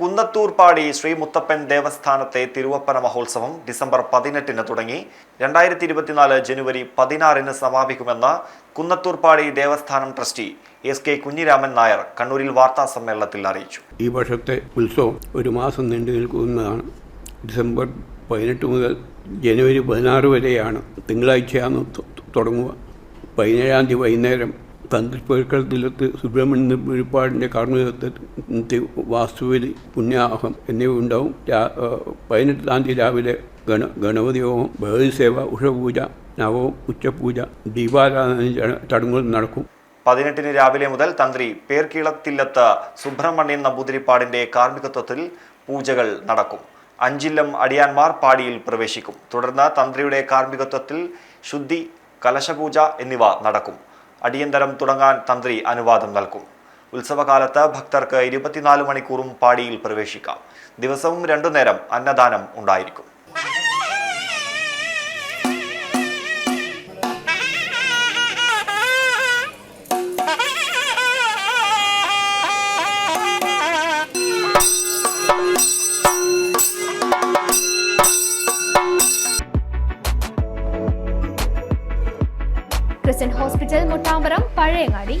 കുന്നത്തൂർപ്പാടി ശ്രീ മുത്തപ്പൻ ദേവസ്ഥാനത്തെ തിരുവപ്പന മഹോത്സവം ഡിസംബർ പതിനെട്ടിന് തുടങ്ങി. രണ്ടായിരത്തി ഇരുപത്തിനാല് ജനുവരി പതിനാറിന് സമാപിക്കുമെന്ന് Kunnathoorpadi ദേവസ്ഥാനം trustee S K Kunhiraman Nair കണ്ണൂരിൽ വാർത്താ സമ്മേളനത്തിൽ അറിയിച്ചു. ഈ വർഷത്തെ ഉത്സവം ഒരു മാസം നീണ്ടു നിൽക്കുന്നതാണ്. ഡിസംബർ പതിനെട്ട് മുതൽ ജനുവരി പതിനാറ് വരെയാണ് തിങ്കളാഴ്ചയാണ് തുടങ്ങുക. പതിനേഴാം തീയതി വൈകുന്നേരം തന്ത്രിപ്പേർക്കളത്തിലത്ത് സുബ്രഹ്മണ്യ വെളിപ്പാടിന്റെ കാർമ്മികത്വത്തിൽ വാസ്തുവിൽ പുണ്യാഹം എന്നിവ ഉണ്ടാവും പതിനെട്ടാം തീയതി രാവിലെ ഗണ ഗണപതി ഹോമം ഭഗവതി സേവ ഉഷപൂജ നവവും ഉച്ചപൂജ ദീപാരാധന ചട- ചടങ്ങുകൾ നടക്കും. പതിനെട്ടിന് രാവിലെ മുതൽ തന്ത്രി പേർക്കിളത്തില്ലത്ത് സുബ്രഹ്മണ്യൻ നമ്പൂതിരിപ്പാടിന്റെ കാർമ്മികത്വത്തിൽ പൂജകൾ നടക്കും. അഞ്ചില്ലം അടിയാന്മാർ പാടിയിൽ പ്രവേശിക്കും. തുടർന്ന് തന്ത്രിയുടെ കാർമ്മികത്വത്തിൽ ശുദ്ധി കലശപൂജ എന്നിവ നടക്കും. അടിയന്തരം തുടങ്ങാൻ തന്ത്രി അനുവാദം നൽകും. ഉത്സവകാലത്ത് ഭക്തർക്ക് ഇരുപത്തിനാല് മണിക്കൂറും പാടിയിൽ പ്രവേശിക്കാം. ദിവസവും രണ്ടു നേരം അന്നദാനം ഉണ്ടായിരിക്കും. Christian hospital Muttamparam Pazhayangadi.